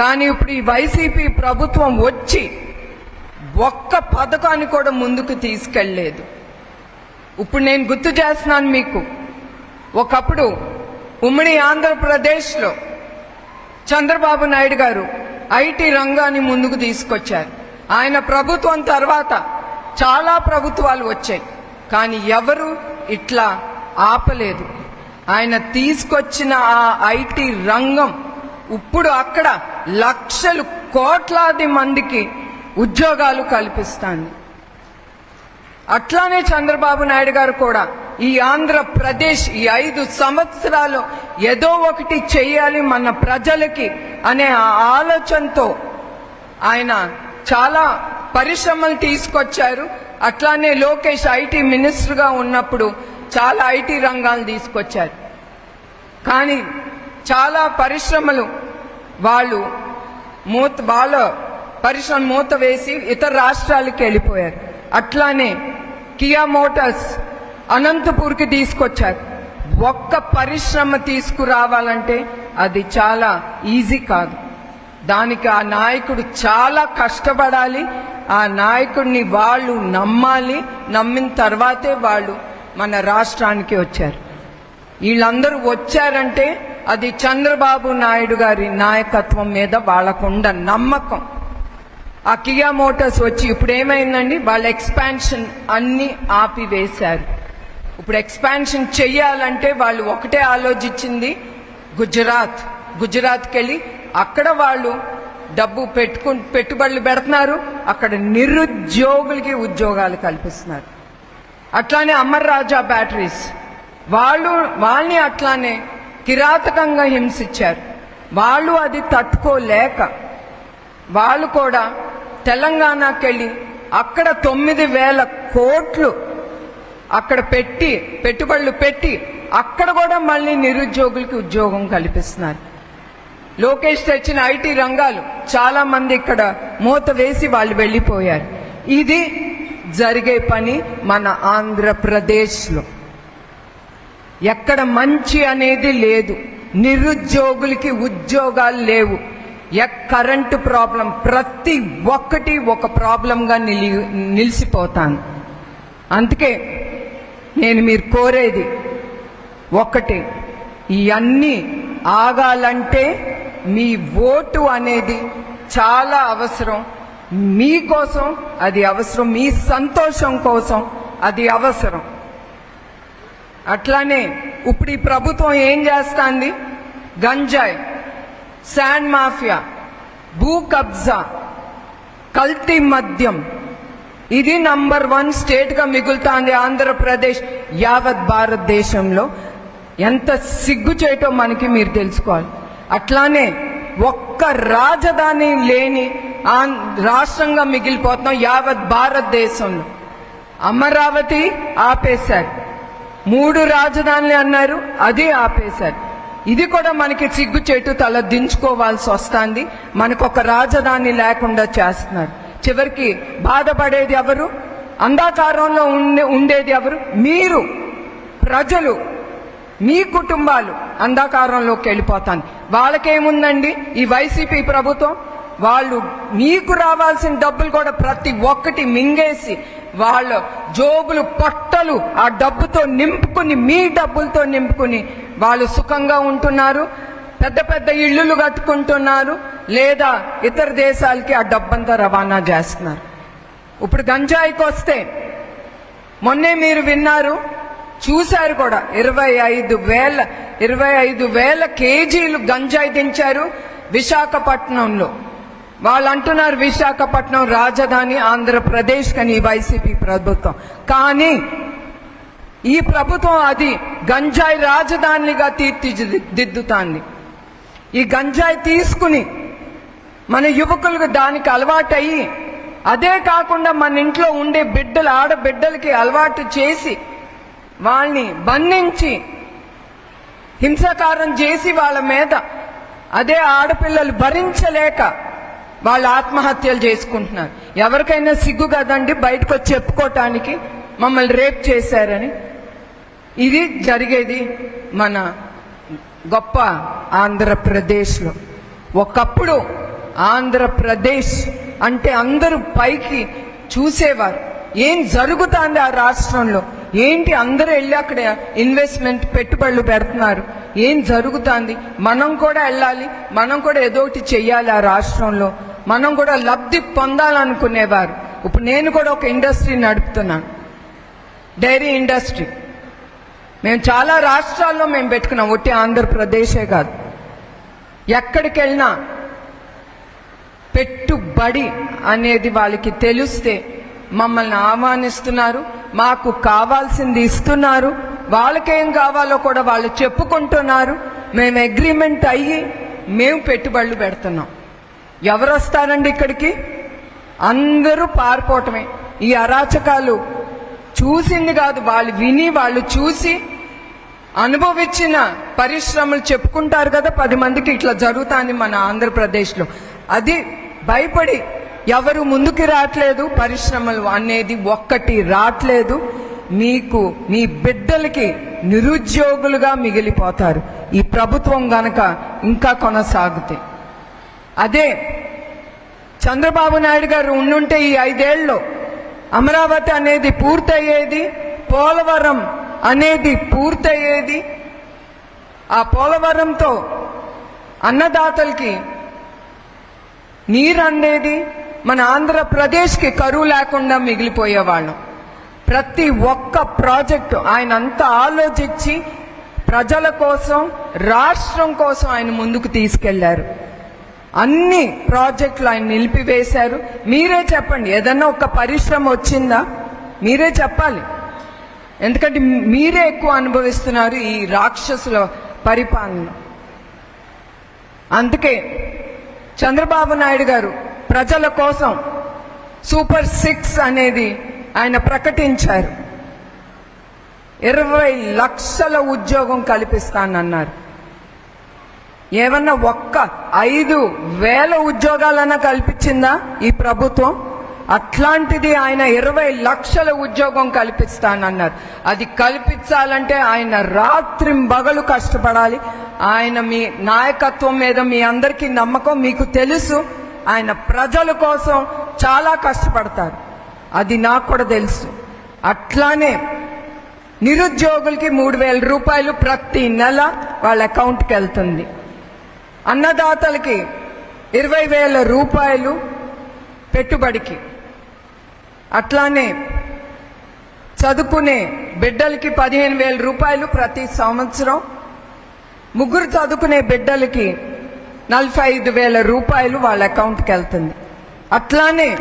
కానీ ఇప్పుడు ఈ వైసీపీ ప్రభుత్వం వచ్చి ఒక్క పథకాన్ని కూడా ముందుకు తీసుకెళ్ళలేదు. ఇప్పుడు నేను గుర్తు చేస్తున్నాను మీకు. ఒకప్పుడు ఉమ్మడి ఆంధ్రప్రదేశ్లో చంద్రబాబు నాయుడు గారు ఐటీ రంగాన్ని ముందుకు తీసుకొచ్చారు. ఆయన ప్రభుత్వం తర్వాత చాలా ప్రభుత్వాలు వచ్చాయి. కానీ ఎవరు ఇట్లా ఆపలేదు. ఆయన తీసుకొచ్చిన ఆ ఐటీ రంగం ఇప్పుడు అక్కడ లక్షలు కోట్లాది మందికి ఉద్యోగాలు కల్పిస్తాంది. అట్లానే చంద్రబాబు నాయుడు గారు కూడా ఈ ఆంధ్రప్రదేశ్ ఈ ఐదు సంవత్సరాలు ఏదో ఒకటి చేయాలి మన ప్రజలకి అనే ఆలోచనతో ఆయన చాలా పరిశ్రమలు తీసుకొచ్చారు. అట్లానే లోకేష్ ఐటీ మినిస్టర్గా ఉన్నప్పుడు చాలా ఐటీ రంగాలు తీసుకొచ్చారు. కానీ చాలా పరిశ్రమలు. వాళ్ళు మూత వాళ్ళ పరిశ్రమ మూత వేసి ఇతర రాష్ట్రాలకు వెళ్ళిపోయారు. అట్లానే కియా మోటార్స్ అనంతపూర్కి తీసుకొచ్చారు. ఒక్క పరిశ్రమ తీసుకురావాలంటే అది చాలా ఈజీ కాదు. దానికి ఆ నాయకుడు చాలా కష్టపడాలి. ఆ నాయకుడిని వాళ్ళు నమ్మాలి. నమ్మిన తర్వాతే వాళ్ళు మన రాష్ట్రానికి వచ్చారు. వీళ్ళందరూ వచ్చారంటే అది చంద్రబాబు నాయుడు గారి నాయకత్వం మీద వాళ్ళకుండ నమ్మకం. ఆ కియా మోటార్స్ వచ్చి ఇప్పుడు ఏమైందండి వాళ్ళ ఎక్స్పాన్షన్ అన్ని ఆపివేశారు. ఇప్పుడు ఎక్స్పాన్షన్ చెయ్యాలంటే వాళ్ళు ఒకటే ఆలోచించింది గుజరాత్. గుజరాత్కి వెళ్ళి అక్కడ వాళ్ళు డబ్బు పెట్టుకు పెట్టుబడులు పెడుతున్నారు. అక్కడ నిరుద్యోగులకి ఉద్యోగాలు కల్పిస్తున్నారు. అట్లానే అమర్ రాజా బ్యాటరీస్. వాళ్ళు వాళ్ళని అట్లానే కిరాతకంగా హింసించారు. వాళ్ళు అది తట్టుకోలేక వాళ్ళు కూడా తెలంగాణకి వెళ్ళి అక్కడ తొమ్మిది వేల కోట్లు అక్కడ పెట్టి పెట్టుబడులు పెట్టి అక్కడ కూడా మళ్ళీ నిరుద్యోగులకి ఉద్యోగం కల్పిస్తున్నారు. లోకేష్ తెచ్చిన ఐటీ రంగాలు చాలా మంది ఇక్కడ మూత వేసి వాళ్ళు వెళ్ళిపోయారు. ఇది జరిగే పని మన ఆంధ్రప్రదేశ్లో. ఎక్కడ మంచి అనేది లేదు. నిరుద్యోగులకి ఉద్యోగాలు లేవు. ఎక్ కరెంటు ప్రాబ్లం. ప్రతి ఒక్కటి ఒక ప్రాబ్లంగా నిలి నిలిచిపోతాను అందుకే నేను మీరు కోరేది ఒకటి ఇవన్నీ ఆగాలంటే మీ ఓటు అనేది చాలా అవసరం. మీకోసం అది అవసరం. మీ సంతోషం కోసం అది అవసరం. అట్లానే ఇప్పుడు ఈ ప్రభుత్వం ఏం చేస్తుంది? గంజాయి శాండ్ మాఫియా భూ కబ్జా కల్తీ మద్యం. ఇది నంబర్ వన్ స్టేట్గా మిగులుతోంది ఆంధ్రప్రదేశ్ యావత్ భారతదేశంలో. ఎంత సిగ్గు చేయటో మనకి మీరు తెలుసుకోవాలి. అట్లానే ఒక్క రాజధాని లేని ఆం- రాష్ట్రంగా మిగిలిపోతున్నాం యావత్ భారతదేశంలో. అమరావతి ఆపేశారు. మూడు రాజధానులు అన్నారు అది ఆపేశారు. ఇది కూడా మనకి సిగ్గు చెట్టు తల దించుకోవాల్సి వస్తుంది. మనకు ఒక రాజధాని లేకుండా చేస్తున్నారు. చివరికి బాధపడేది ఎవరు? అంధాకారంలో ఉండే ఉండేది ఎవరు? మీరు ప్రజలు మీ కుటుంబాలు అంధకారంలోకి వెళ్ళిపోతాను వాళ్ళకేముందండి? ఈ వైసీపీ ప్రభుత్వం? వాళ్ళు మీకు రావాల్సిన డబ్బులు కూడా ప్రతి ఒక్కటి మింగేసి వాళ్ళ జోబులు పట్టలు ఆ డబ్బుతో నింపుకుని మీ డబ్బులతో నింపుకుని వాళ్ళు సుఖంగా ఉంటున్నారు పెద్ద పెద్ద ఇళ్ళు కట్టుకుంటున్నారు లేదా ఇతర దేశాలకి ఆ డబ్బంతా రవాణా చేస్తున్నారు. ఇప్పుడు గంజాయికి వస్తే మొన్నే మీరు విన్నారు చూశారు కూడా ఇరవై ఐదు వేల ఇరవై ఐదు వేల కేజీలు గంజాయి దించారు విశాఖపట్నంలో. వాళ్ళు అంటున్నారు విశాఖపట్నం రాజధాని ఆంధ్రప్రదేశ్ కని వైసీపీ ప్రభుత్వం. కానీ ఈ ప్రభుత్వం అది గంజాయి రాజధానిగా తీర్చిదిద్దుతాంది. ఈ గంజాయి తీసుకుని మన యువకులకు దానికి అలవాటయ్యి అదే కాకుండా మన ఇంట్లో ఉండే బిడ్డలు ఆడబిడ్డలకి అలవాటు చేసి వాళ్ళని బంధించి హింసాకారం చేసి వాళ్ళ మీద అదే ఆడపిల్లలు భరించలేక వాళ్ళు ఆత్మహత్యలు చేసుకుంటున్నారు. ఎవరికైనా సిగ్గు కదండి బయటకు వచ్చి చెప్పుకోవటానికి మమ్మల్ని రేప్ చేశారని. ఇది జరిగేది మన గొప్ప ఆంధ్రప్రదేశ్లో. ఒకప్పుడు ఆంధ్రప్రదేశ్ అంటే అందరూ పైకి చూసేవారు. ఏం జరుగుతుంది ఆ రాష్ట్రంలో? ఏంటి అందరూ వెళ్ళి అక్కడ ఇన్వెస్ట్మెంట్ పెట్టుబడులు పెడుతున్నారు? ఏం జరుగుతుంది? మనం కూడా వెళ్ళాలి మనం కూడా ఏదో ఒకటి చెయ్యాలి ఆ రాష్ట్రంలో. మనం కూడా లబ్ధి పొందాలనుకునేవారు. ఇప్పుడు నేను కూడా ఒక ఇండస్ట్రీ నడుపుతున్నాను డైరీ ఇండస్ట్రీ. మేము చాలా రాష్ట్రాల్లో మేము పెట్టుకున్నాం. ఒట్టి ఆంధ్రప్రదేశే కాదు. ఎక్కడికి వెళ్ళినా పెట్టుబడి అనేది వాళ్ళకి తెలిస్తే మమ్మల్ని ఆహ్వానిస్తున్నారు. మాకు కావాల్సింది ఇస్తున్నారు. వాళ్ళకేం కావాలో కూడా వాళ్ళు చెప్పుకుంటున్నారు. మేము అగ్రిమెంట్ అయ్యి మేము పెట్టుబడులు పెడుతున్నాం. ఎవరు వస్తారండి ఇక్కడికి? అందరూ పారిపోవటమే. ఈ అరాచకాలు చూసింది కాదు వాళ్ళు విని వాళ్ళు చూసి అనుభవించిన పరిశ్రమలు చెప్పుకుంటారు కదా పది మందికి ఇట్లా జరుగుతుంది మన ఆంధ్రప్రదేశ్లో. అది భయపడి ఎవరు ముందుకు రావట్లేదు పరిశ్రమలు అనేది ఒక్కటి రావట్లేదు. మీకు మీ బిడ్డలకి నిరుద్యోగులుగా మిగిలిపోతారు. ఈ ప్రభుత్వం గనక ఇంకా కొనసాగితే. అదే చంద్రబాబు నాయుడు గారు ఉండుంటే ఈ ఐదేళ్ళలో అమరావతి అనేది పూర్తయ్యేది పోలవరం అనేది పూర్తయ్యేది. ఆ పోలవరంతో అన్నదాతలకి నీరు అందేది మన ఆంధ్రప్రదేశ్కి కరువు లేకుండా మిగిలిపోయేవాళ్ళం. ప్రతి ఒక్క ప్రాజెక్టు ఆయన అంతా ఆలోచించి ప్రజల కోసం రాష్ట్రం కోసం ఆయన ముందుకు తీసుకెళ్ళారు. అన్ని ప్రాజెక్టులు ఆయన నిలిపివేశారు. మీరే చెప్పండి ఏదన్నా ఒక పరిశ్రమ వచ్చిందా? మీరే చెప్పాలి. ఎందుకంటే మీరే ఎక్కువ అనుభవిస్తున్నారు ఈ రాక్షసుల పరిపాలన. అందుకే చంద్రబాబు నాయుడు గారు ప్రజల కోసం సూపర్ సిక్స్ అనేది ఆయన ప్రకటించారు. ఇరవై లక్షల ఉద్యోగం కల్పిస్తానన్నారు. ఏమన్నా ఒక్క ఐదు వేల ఉద్యోగాలన్నా కల్పించిందా ఈ ప్రభుత్వం? అట్లాంటిది ఆయన ఇరవై లక్షల ఉద్యోగం కల్పిస్తానన్నారు. అది కల్పించాలంటే ఆయన రాత్రి బగలు కష్టపడాలి. ఆయన మీ నాయకత్వం మీద మీ అందరికీ నమ్మకం మీకు తెలుసు. ఆయన ప్రజల కోసం చాలా కష్టపడతారు. అది నాకు కూడా తెలుసు. అట్లానే నిరుద్యోగులకి మూడు వేల రూపాయలు ప్రతి నెల వాళ్ళ అకౌంట్కి వెళ్తుంది. అన్నదాతలకి ఇరవై వేల రూపాయలు పెట్టుబడికి. అట్లానే చదువుకునే బిడ్డలకి పదిహేను వేల రూపాయలు ప్రతి సంవత్సరం. ముగ్గురు చదువుకునే బిడ్డలకి నలభై ఐదు వేల రూపాయలు వాళ్ళ అకౌంట్కి వెళ్తుంది. అట్లానే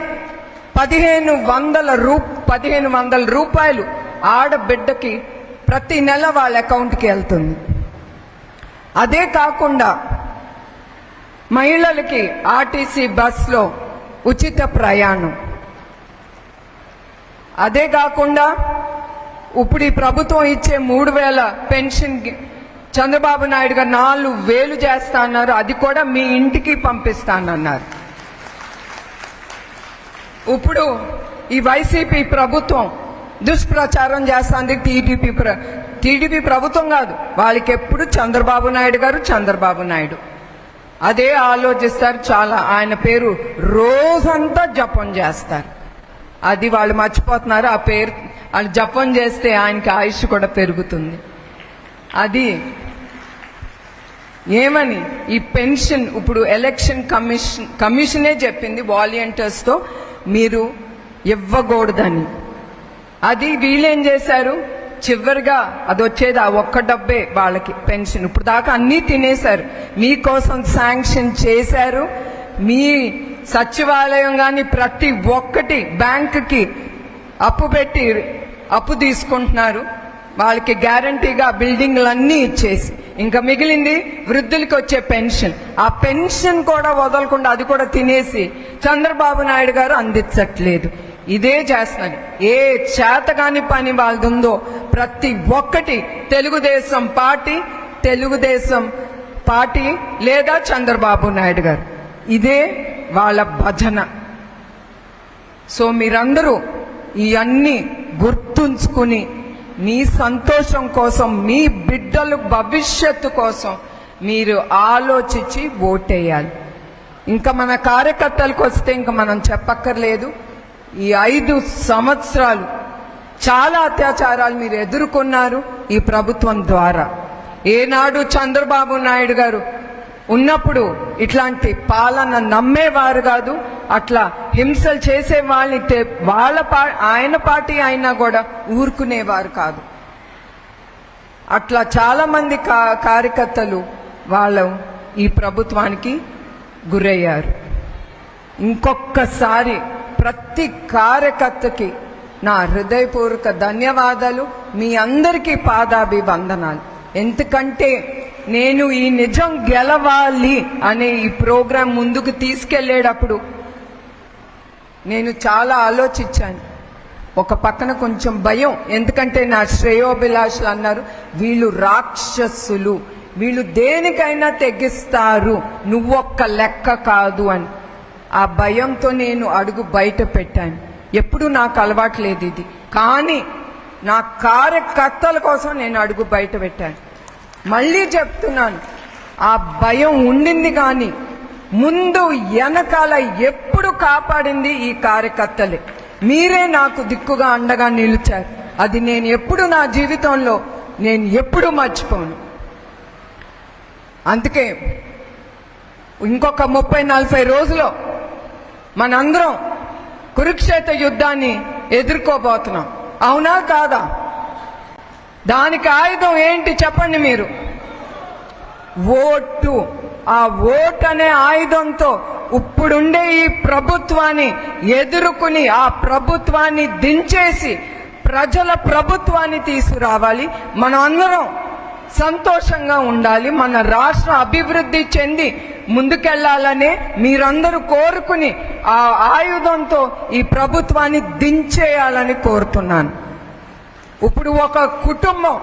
పదిహేను వందల రూ పదిహేను వందల రూపాయలు ఆడబిడ్డకి ప్రతి నెల వాళ్ళ అకౌంట్కి వెళ్తుంది. అదే కాకుండా మహిళలకి ఆర్టీసీ బస్లో ఉచిత ప్రయాణం. అదే కాకుండా ఇప్పుడు ఈ ప్రభుత్వం ఇచ్చే మూడు వేల పెన్షన్ చంద్రబాబు నాయుడు గారు నాలుగు వేలు చేస్తా అన్నారు. అది కూడా మీ ఇంటికి పంపిస్తానన్నారు ఇప్పుడు ఈ వైసీపీ ప్రభుత్వం దుష్ప్రచారం చేస్తుంది. టీడీపీ టీడీపీ ప్రభుత్వం కాదు. వాళ్ళకి ఎప్పుడు చంద్రబాబు నాయుడు గారు చంద్రబాబు నాయుడు. అదే ఆలోచిస్తారు చాలా. ఆయన పేరు రోజంతా జపం చేస్తారు. అది వాళ్ళు మర్చిపోతున్నారు. ఆ పేరు వాళ్ళు జపం చేస్తే ఆయనకి ఆయుష్ కూడా పెరుగుతుంది. అది ఏమని? ఈ పెన్షన్ ఇప్పుడు ఎలక్షన్ కమిషన్ కమిషనే చెప్పింది వాలంటీర్స్తో మీరు ఇవ్వకూడదని. అది వీళ్ళేం చేశారు? చివరిగా అది వచ్చేది ఆ ఒక్క డబ్బే వాళ్ళకి పెన్షన్. ఇప్పుడు దాకా అన్నీ తినేశారు. మీకోసం శాంక్షన్ చేశారు. మీ సచివాలయం కానీ ప్రతి ఒక్కటి బ్యాంకుకి అప్పు పెట్టి అప్పు తీసుకుంటున్నారు. వాళ్ళకి గ్యారంటీగా బిల్డింగ్లన్నీ ఇచ్చేసి. ఇంకా మిగిలింది వృద్ధులకి వచ్చే పెన్షన్. ఆ పెన్షన్ కూడా వదలకుండా అది కూడా తినేసి చంద్రబాబు నాయుడు గారు అందించట్లేదు. ఇదే చేస్తున్నారు ఏ చేతగాని పని వాళ్ళుందో ఉందో ప్రతి ఒక్కటి తెలుగుదేశం పార్టీ తెలుగుదేశం పార్టీ లేదా చంద్రబాబు నాయుడు గారు. ఇదే వాళ్ళ భజన. సో మీరందరూ ఇవన్నీ గుర్తుంచుకుని మీ సంతోషం కోసం మీ బిడ్డలు భవిష్యత్తు కోసం మీరు ఆలోచించి ఓటేయాలి. ఇంకా మన కార్యకర్తలకు వస్తే ఇంకా మనం చెప్పక్కర్లేదు. ఈ ఐదు సంవత్సరాలు చాలా అత్యాచారాలు మీరు ఎదుర్కొన్నారు ఈ ప్రభుత్వం ద్వారా. ఏనాడు చంద్రబాబు నాయుడు గారు ఉన్నప్పుడు ఇట్లాంటి పాలన నమ్మేవారు కాదు అట్లా హింసలు చేసే వాళ్ళని వాళ్ళ పా ఆయన పార్టీ అయినా కూడా ఊరుకునేవారు కాదు. అట్లా చాలా మంది కా కార్యకర్తలు వాళ్ళు ఈ ప్రభుత్వానికి గురయ్యారు. ఇంకొకసారి ప్రతి కార్యకర్తకి నా హృదయపూర్వక ధన్యవాదాలు. మీ అందరికీ పాదాభివందనాలు. ఎందుకంటే నేను ఈ నిజం గెలవాలి అనే ఈ ప్రోగ్రాం ముందుకు తీసుకెళ్ళేటప్పుడు నేను చాలా ఆలోచించాను. ఒక పక్కన కొంచెం భయం. ఎందుకంటే నా శ్రేయోభిలాషులు అన్నారు వీళ్ళు రాక్షసులు వీళ్ళు దేనికైనా తెగిస్తారు. నువ్వొక్క లెక్క కాదు అని. ఆ భయంతో నేను అడుగు బయట పెట్టాను. ఎప్పుడు నాకు అలవాటు లేదు ఇది. కానీ నా కార్యకర్తల కోసం నేను అడుగు బయట పెట్టాను. మళ్ళీ చెప్తున్నాను ఆ భయం ఉండింది కానీ ముందు వెనకాల ఎప్పుడు కాపాడింది ఈ కార్యకర్తలే. మీరే నాకు దిక్కుగా అండగా నిలిచారు. అది నేను ఎప్పుడు నా జీవితంలో నేను ఎప్పుడు మర్చిపోను. అందుకే ఇంకొక ముప్పై నలభై రోజులు మనందరం కురుక్షేత్ర యుద్ధాన్ని ఎదుర్కోబోతున్నాం. అవునా కాదా? దానికి ఆయుధం ఏంటి చెప్పండి మీరు? ఓటు. ఆ ఓట్ అనే ఆయుధంతో ఇప్పుడుండే ఈ ప్రభుత్వాన్ని ఎదుర్కొని ఆ ప్రభుత్వాన్ని దించేసి ప్రజల ప్రభుత్వాన్ని తీసుకురావాలి. మనం అందరం సంతోషంగా ఉండాలి. మన రాష్ట్ర అభివృద్ధి చెంది ముందుకెళ్ళాలనే మీరందరూ కోరుకుని ఆ ఆయుధంతో ఈ ప్రభుత్వాన్ని దించేయాలని కోరుతున్నాను. ఇప్పుడు ఒక కుటుంబం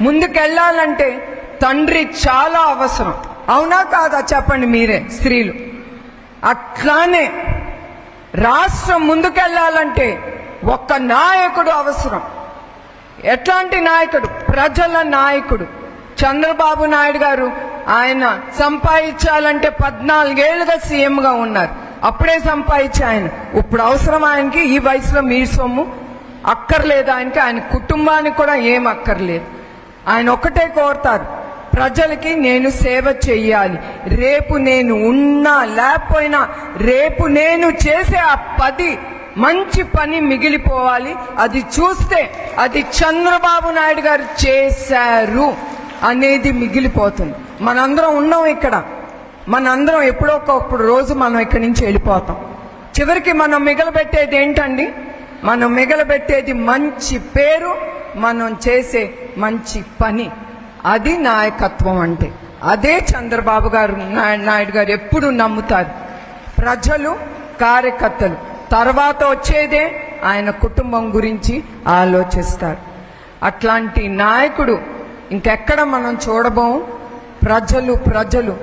ముందుకెళ్ళాలంటే తండ్రి చాలా అవసరం. అవునా కాదా చెప్పండి మీరే స్త్రీలు. అట్లానే రాష్ట్రం ముందుకెళ్ళాలంటే ఒక్క నాయకుడు అవసరం. ఎట్లాంటి నాయకుడు? ప్రజల నాయకుడు. చంద్రబాబు నాయుడు గారు ఆయన సంపాదించాలంటే పద్నాలుగేళ్ళుగా సీఎంగా ఉన్నారు. అప్పుడే సంపాదించి ఆయన. ఇప్పుడు అవసరం ఆయనకి ఈ వయసులో మీ సొమ్ము. అక్కర్లేదు ఆయనకి ఆయన కుటుంబానికి కూడా ఏం అక్కర్లేదు. ఆయన ఒక్కటే కోరుతారు ప్రజలకి నేను సేవ చెయ్యాలి. రేపు నేను ఉన్నా లేకపోయినా రేపు నేను చేసే ఆ పది మంచి పని మిగిలిపోవాలి. అది చూస్తే అది చంద్రబాబు నాయుడు గారు చేశారు అనేది మిగిలిపోతుంది. మనందరం ఉన్నాం ఇక్కడ. మనందరం ఎప్పుడో ఒకప్పుడు రోజు మనం ఇక్కడి నుంచి వెళ్ళిపోతాం. చివరికి మనం మిగలబెట్టేది ఏంటండి? మనం మిగలబెట్టేది మంచి పేరు మనం చేసే మంచి పని. అది నాయకత్వం అంటే. అదే చంద్రబాబు గారు నాయ- నాయుడు గారు ఎప్పుడు నమ్ముతారు. ప్రజలు కార్యకర్తలు తర్వాత వచ్చేదే ఆయన కుటుంబం గురించి ఆలోచిస్తారు. అట్లాంటి నాయకుడు ఇంకెక్కడ మనం చూడబోం? ప్రజలు ప్రజలు.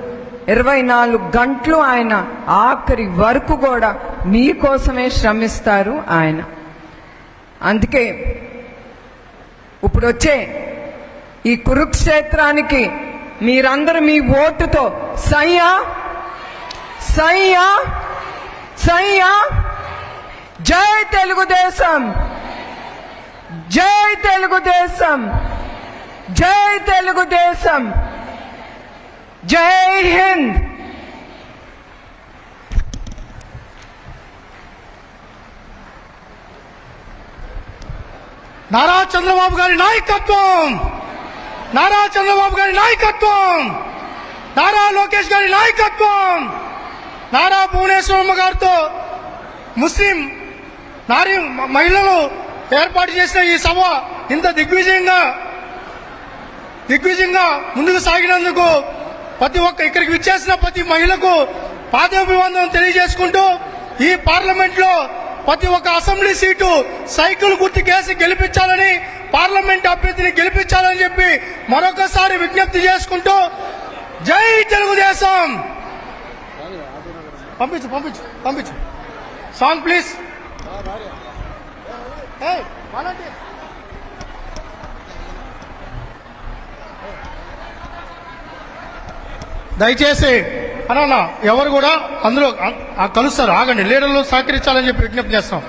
ఇరవై నాలుగు గంటలు ఆయన ఆఖరి వరకు కూడా మీకోసమే శ్రమిస్తారు ఆయన. అందుకే ఇప్పుడు వచ్చే ఈ కురుక్షేత్రానికి మీరందరూ మీ ఓటుతో సయ్యా సయ్యా సయ్యా జై తెలుగుదేశం. జై తెలుగుదేశం. జై తెలుగుదేశం. జై హింద్. నారా చంద్రబాబు గారి నాయకత్వం. నారా చంద్రబాబు గారి నాయకత్వం. నారా లోకేష్ గారి నాయకత్వం. నారా భువనేశ్వరమ్మ గారితో ముస్లిం నారీ మహిళలు ఏర్పాటు చేసిన ఈ సభ ఇంత దిగ్విజయంగా దిగ్విజయంగా ముందుకు సాగినందుకు ప్రతి ఒక్క ఇక్కడికి విచ్చేసిన ప్రతి మహిళకు పాదాభివందనం తెలియజేసుకుంటూ ఈ పార్లమెంట్లో ప్రతి ఒక్క అసెంబ్లీ సీటు సైకిల్ గుర్తుకేసి గెలిపించాలని పార్లమెంట్ అభ్యర్థిని గెలిపించాలని చెప్పి మరొకసారి విజ్ఞప్తి చేసుకుంటూ జై తెలుగుదేశం! పంపించు పంపించు పంపించు. Song please. దయచేసి అన్న ఎవరు కూడా అందులో ఆ- కలుస్తారు. ఆగండి లీడర్లు సహకరించాలని చెప్పి విజ్ఞప్తి చేస్తాం.